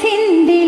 சிந்தி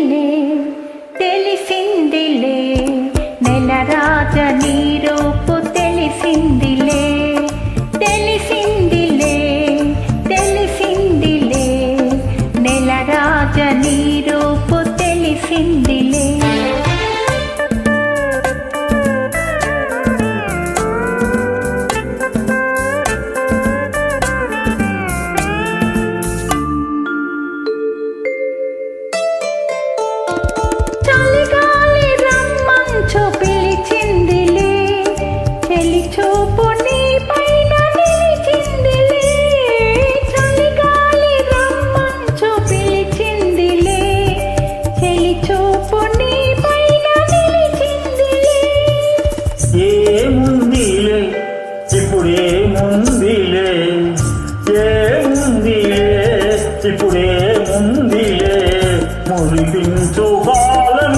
ముందిలే ఏ ముందిలే ఇప్పుడే ముందిలే మురిపించు బాలం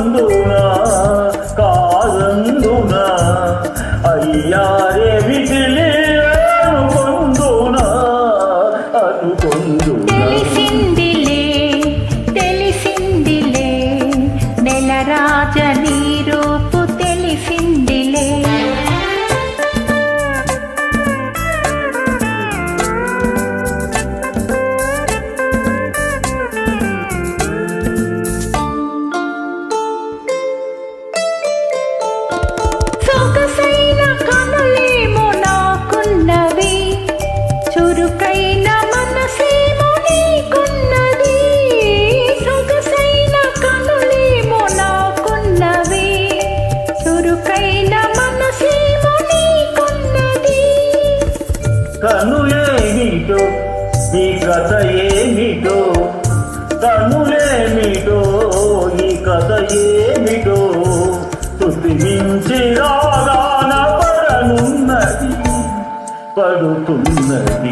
కాదందున కాదందున అయ్యారే విజిలి అనుకొందున అనుకొందున. తెలిసిందిలే తెలిసిందిలే నెల రాజ నీ తెలిసిందిలే. తనులేమిటో? ఈ కథ ఏమిటో? తనులేమిటో? ఈ కథ ఏమిటో? తుదిమించి రాగాన పడనున్నది పడుతున్నది.